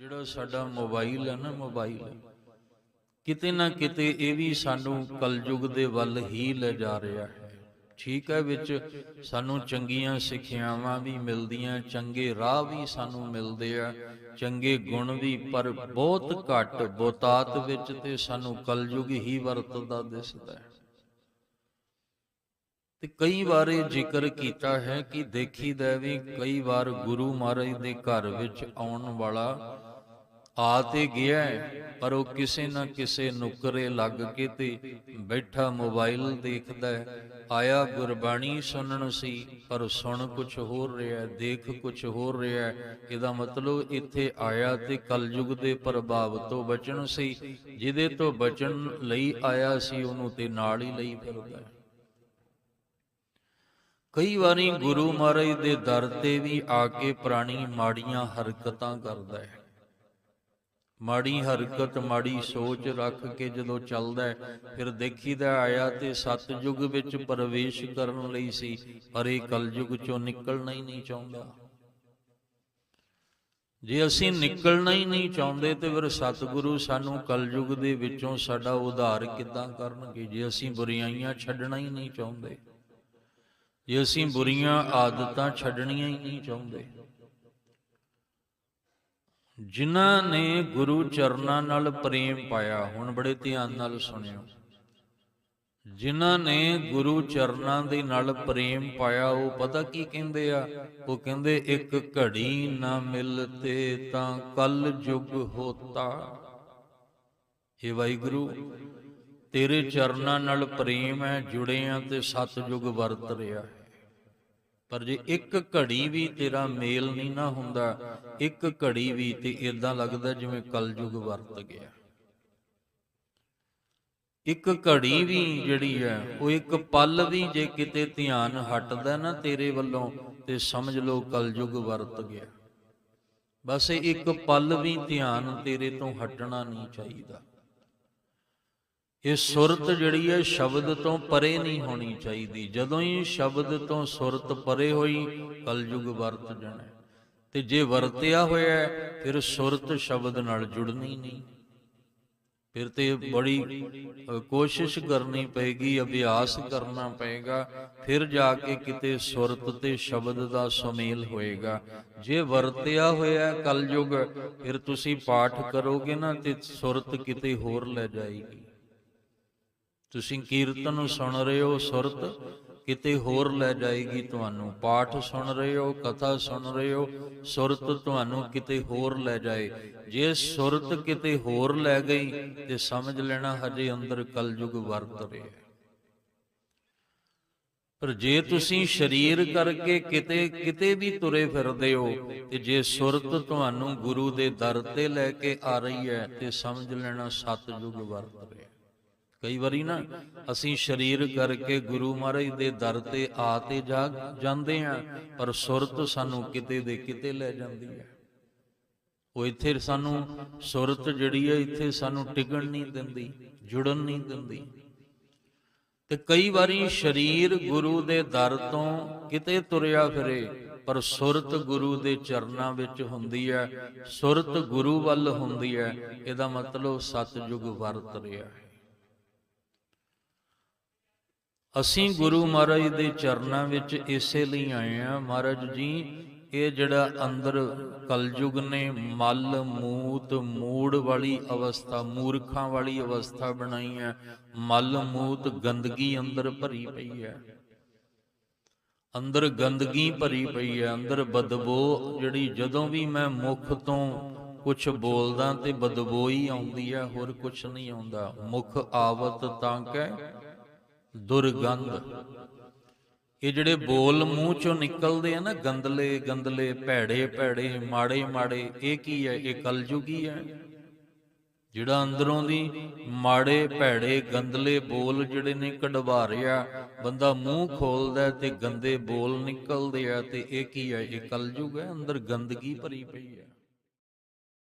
ਜਿਹੜਾ ਸਾਡਾ ਮੋਬਾਈਲ ਹੈ ਨਾ, ਮੋਬਾਈਲ। ਕਿਤੇ ਨਾ ਕਿਤੇ ਇਹ ਵੀ ਸਾਨੂੰ ਕਲਯੁਗ ਦੇ ਵੱਲ ਹੀ ਲੈ ਜਾ ਰਿਹਾ ਹੈ। ਠੀਕ ਹੈ ਵਿੱਚ ਸਾਨੂੰ ਚੰਗੀਆਂ ਸਿੱਖਿਆਵਾਂ ਵੀ ਮਿਲਦੀਆਂ, ਚੰਗੇ ਰਾਹ ਵੀ ਸਾਨੂੰ ਮਿਲਦੇ ਆ, ਚੰਗੇ ਗੁਣ ਵੀ, ਪਰ ਬਹੁਤ ਘੱਟ ਬੋਤਾਤ ਵਿੱਚ ਤੇ ਸਾਨੂੰ ਕਲਯੁਗ ਹੀ ਵਰਤਦਾ ਦਿਸਦਾ ਹੈ। ਤੇ ਕਈ ਵਾਰ ਇਹ ਜ਼ਿਕਰ ਕੀਤਾ ਹੈ ਕਿ ਦੇਖੀਦਾ ਵੀ ਕਈ ਵਾਰ ਗੁਰੂ ਮਹਾਰਾਜ ਦੇ ਘਰ ਵਿੱਚ ਆਉਣ ਵਾਲਾ ਆ ਤੇ ਗਿਆ ਹੈ, ਪਰ ਉਹ ਕਿਸੇ ਨਾ ਕਿਸੇ ਨੁਕਰੇ ਲੱਗ ਕੇ ਤੇ ਬੈਠਾ ਮੋਬਾਈਲ ਦੇਖਦਾ ਹੈ। ਆਇਆ ਗੁਰਬਾਣੀ ਸੁਣਨ ਸੀ ਪਰ ਸੁਣ ਕੁਝ ਹੋਰ ਰਿਹਾ ਦੇਖ ਕੁਝ ਹੋਰ ਰਿਹਾ ਇਹਦਾ ਮਤਲਬ ਇੱਥੇ ਆਇਆ ਤੇ ਕਲਯੁਗ ਦੇ ਪ੍ਰਭਾਵ ਤੋਂ ਬਚਣ ਸੀ ਜਿਹਦੇ ਤੋਂ ਬਚਣ ਲਈ ਆਇਆ ਸੀ ਉਹਨੂੰ ਤੇ ਨਾਲ ਹੀ ਲਈ ਫਿਰਦਾ ਹੈ। ਕਈ ਵਾਰੀ ਗੁਰੂ ਮਹਾਰਾਜ ਦੇ ਦਰ ਤੇ ਵੀ ਆ ਕੇ ਪ੍ਰਾਣੀ ਮਾੜੀਆਂ ਹਰਕਤਾਂ ਕਰਦਾ ਹੈ। ਮਾੜੀ ਹਰਕਤ, ਮਾੜੀ ਸੋਚ ਰੱਖ ਕੇ ਜਦੋਂ ਚੱਲਦਾ ਫਿਰ ਦੇਖੀਦਾ ਆਇਆ ਤੇ ਸਤਜੁਗ ਵਿੱਚ ਪ੍ਰਵੇਸ਼ ਕਰਨ ਲਈ ਸੀ, ਪਰ ਇਹ ਕਲਯੁਗ ਚੋਂ ਨਿਕਲਣਾ ਹੀ ਨਹੀਂ ਚਾਹੁੰਦਾ। ਜੇ ਅਸੀਂ ਨਿਕਲਣਾ ਹੀ ਨਹੀਂ ਚਾਹੁੰਦੇ ਤੇ ਫਿਰ ਸਤਿਗੁਰੂ ਸਾਨੂੰ ਕਲਯੁਗ ਦੇ ਵਿੱਚੋਂ ਸਾਡਾ ਉਧਾਰ ਕਿੱਦਾਂ ਕਰਨਗੇ? ਜੇ ਅਸੀਂ ਬੁਰੀਆਈਆਂ ਛੱਡਣਾ ਹੀ ਨਹੀਂ ਚਾਹੁੰਦੇ, ਜੇ ਅਸੀਂ ਬੁਰੀਆਂ ਆਦਤਾਂ ਛੱਡਣੀਆਂ ਹੀ ਨਹੀਂ ਚਾਹੁੰਦੇ ਜਿਨ੍ਹਾਂ ਨੇ ਗੁਰੂ ਚਰਨਾਂ ਨਾਲ ਪ੍ਰੇਮ ਪਾਇਆ, ਹੁਣ ਬੜੇ ਧਿਆਨ ਨਾਲ ਸੁਣਿਓ। ਜਿਨ੍ਹਾਂ ਨੇ ਗੁਰੂ ਚਰਨਾਂ ਦੇ ਨਾਲ ਪ੍ਰੇਮ ਪਾਇਆ, ਉਹ ਪਤਾ ਕੀ ਕਹਿੰਦੇ ਆ? ਉਹ ਕਹਿੰਦੇ, ਇੱਕ ਘੜੀ ਨਾ ਮਿਲਤੇ ਤਾਂ ਕਲ ਜੁਗ ਹੋਤਾ। ਇਹ ਵਾਹਿਗੁਰੂ, ਤੇਰੇ ਚਰਨਾਂ ਨਾਲ ਪ੍ਰੇਮ ਹੈ, ਜੁੜੇ ਆ ਤੇ ਸਤਜੁਗ ਵਰਤ ਰਿਹਾ ਹੈ। ਪਰ ਜੇ ਇੱਕ ਘੜੀ ਵੀ ਤੇਰਾ ਮੇਲ ਨਹੀਂ ਨਾ ਹੁੰਦਾ, ਇੱਕ ਘੜੀ ਵੀ ਤੇ ਇਦਾਂ ਲੱਗਦਾ ਜਿਵੇਂ ਕਲਯੁਗ ਵਰਤ ਗਿਆ। ਇੱਕ ਘੜੀ ਵੀ ਜਿਹੜੀ ਹੈ, ਉਹ ਇੱਕ ਪਲ ਵੀ ਜੇ ਕਿਤੇ ਧਿਆਨ ਹਟਦਾ ਨਾ ਤੇਰੇ ਵੱਲੋਂ, ਤੇ ਸਮਝ ਲਓ ਕਲਯੁਗ ਵਰਤ ਗਿਆ। ਬਸ ਇੱਕ ਪਲ ਵੀ ਧਿਆਨ ਤੇਰੇ ਤੋਂ ਹਟਣਾ ਨਹੀਂ ਚਾਹੀਦਾ। ਇਹ ਸੁਰਤ ਜਿਹੜੀ ਹੈ ਸ਼ਬਦ ਤੋਂ ਪਰੇ ਨਹੀਂ ਹੋਣੀ ਚਾਹੀਦੀ। ਜਦੋਂ ਹੀ ਸ਼ਬਦ ਤੋਂ ਸੁਰਤ ਪਰੇ ਹੋਈ, ਕਲਯੁਗ ਵਰਤ ਜਾਣਾ। ਹੈ। ਤੇ ਜੇ ਵਰਤਿਆ ਹੋਇਆ, ਫਿਰ ਸੁਰਤ ਸ਼ਬਦ ਨਾਲ ਜੁੜਨੀ ਨਹੀਂ। ਫਿਰ ਤੇ ਬੜੀ ਕੋਸ਼ਿਸ਼ ਕਰਨੀ ਪਏਗੀ, ਅਭਿਆਸ ਕਰਨਾ ਪਏਗਾ। ਫਿਰ ਜਾ ਕੇ ਕਿਤੇ ਸੁਰਤ ਤੇ ਸ਼ਬਦ ਦਾ ਸੁਮੇਲ ਹੋਏਗਾ। ਜੇ ਵਰਤਿਆ ਹੋਇਆ ਹੈ ਕਲਯੁਗ, ਫਿਰ ਤੁਸੀਂ ਪਾਠ ਕਰੋਗੇ ਨਾ, ਤੇ ਸੁਰਤ ਕਿਤੇ ਹੋਰ ਲੈ ਜਾਏਗੀ। ਤੁਸੀਂ ਕੀਰਤਨ ਸੁਣ ਰਹੇ ਹੋ ਸੁਰਤ, ਕਿਤੇ ਹੋਰ ਲੈ ਜਾਏਗੀ ਤੁਹਾਨੂੰ। ਪਾਠ ਸੁਣ ਰਹੇ ਹੋ, ਕਥਾ ਸੁਣ ਰਹੇ ਹੋ, ਸੁਰਤ ਤੁਹਾਨੂੰ ਕਿਤੇ ਹੋਰ ਲੈ ਜਾਏ। ਜੇ ਸੁਰਤ ਕਿਤੇ ਹੋਰ ਲੈ ਗਈ, ਤੇ ਸਮਝ ਲੈਣਾ ਹਜੇ ਅੰਦਰ ਕਲਯੁਗ ਵਰਤ ਰਿਹਾ ਪਰ ਜੇ ਤੁਸੀਂ ਸਰੀਰ ਕਰਕੇ ਕਿਤੇ ਕਿਤੇ ਵੀ ਤੁਰੇ ਫਿਰਦੇ ਹੋ, ਤੇ ਜੇ ਸੁਰਤ ਤੁਹਾਨੂੰ ਗੁਰੂ ਦੇ ਦਰ ਤੇ ਲੈ ਕੇ ਆ ਰਹੀ ਹੈ, ਤੇ ਸਮਝ ਲੈਣਾ ਸਤਜੁਗ ਵਰਤ ਰਿਹਾ ਕਈ ਵਾਰੀ ਨਾ ਅਸੀਂ ਸਰੀਰ ਕਰਕੇ ਗੁਰੂ ਮਹਾਰਾਜ ਦੇ ਦਰ ਤੇ ਆ ਤੇ ਜਾ ਜਾਂਦੇ ਆ ਪਰ ਸੁਰਤ ਸਾਨੂੰ ਕਿਤੇ ਦੇ ਕਿਤੇ ਲੈ ਜਾਂਦੀ ਹੈ। ਉਹ ਇੱਥੇ ਸਾਨੂੰ ਸੁਰਤ ਜਿਹੜੀ ਹੈ, ਇੱਥੇ ਸਾਨੂੰ ਟਿਕਣ ਨਹੀਂ ਦਿੰਦੀ, ਜੁੜਨ ਨਹੀਂ ਦਿੰਦੀ। ਤੇ ਕਈ ਵਾਰੀ ਸਰੀਰ ਗੁਰੂ ਦੇ ਦਰ ਤੋਂ ਕਿਤੇ ਤੁਰਿਆ ਫਿਰੇ, ਪਰ ਸੁਰਤ ਗੁਰੂ ਦੇ ਚਰਨਾਂ ਵਿੱਚ ਹੁੰਦੀ ਹੈ, ਸੁਰਤ ਗੁਰੂ ਵੱਲ ਹੁੰਦੀ ਹੈ, ਇਹਦਾ ਮਤਲਬ ਸਤਜੁਗ ਵਰਤ ਰਿਹਾ ਹੈ। ਅਸੀਂ ਗੁਰੂ ਮਹਾਰਾਜ ਦੇ ਚਰਨਾਂ ਵਿੱਚ ਇਸੇ ਲਈ ਆਏ ਆ ਮਹਾਰਾਜ ਜੀ, ਇਹ ਜਿਹੜਾ ਅੰਦਰ ਕਲਯੁਗ ਨੇ ਮਲ, ਮੂਤ, ਮੂੜ ਵਾਲੀ ਅਵਸਥਾ, ਮੂਰਖਾਂ ਵਾਲੀ ਅਵਸਥਾ ਬਣਾਈ ਹੈ, ਮਲ, ਮੂਤ, ਗੰਦਗੀ ਅੰਦਰ ਭਰੀ ਪਈ ਹੈ। ਅੰਦਰ ਗੰਦਗੀ ਭਰੀ ਪਈ ਹੈ, ਅੰਦਰ ਬਦਬੋ ਜਿਹੜੀ ਜਦੋਂ ਵੀ ਮੈਂ ਮੁਖ ਤੋਂ ਕੁਝ ਬੋਲਦਾ ਤੇ ਬਦਬੋ ਹੀ ਆਉਂਦੀ ਹੈ, ਹੋਰ ਕੁਝ ਨਹੀਂ ਆਉਂਦਾ। ਮੁਖ ਆਵਤ ਤਾਂ ਕੈ ਦੁਰਗੰਧ। ਇਹ ਜਿਹੜੇ ਬੋਲ ਮੂੰਹ ਚੋਂ ਨਿਕਲਦੇ ਆ ਨਾ ਗੰਦਲੇ ਗੰਦਲੇ ਭੈੜੇ ਭੈੜੇ, ਮਾੜੇ ਮਾੜੇ, ਇਹ ਕੀ ਹੈ? ਇਹ ਕਲਯੁਗੀ ਹੈ। ਜਿਹੜਾ ਅੰਦਰੋਂ ਦੀ ਮਾੜੇ ਭੈੜੇ ਗੰਦਲੇ ਬੋਲ ਜਿਹੜੇ ਨੇ ਕਢਵਾ ਰਿਆ ਬੰਦਾ ਮੂੰਹ ਖੋਲਦਾ ਤੇ ਗੰਦੇ ਬੋਲ ਨਿਕਲਦੇ ਆ ਤੇ ਇਹ ਕੀ ਹੈ? ਇਹ ਕਲਯੁਗ ਹੈ। ਅੰਦਰ ਗੰਦਗੀ ਭਰੀ ਪਈ ਹੈ।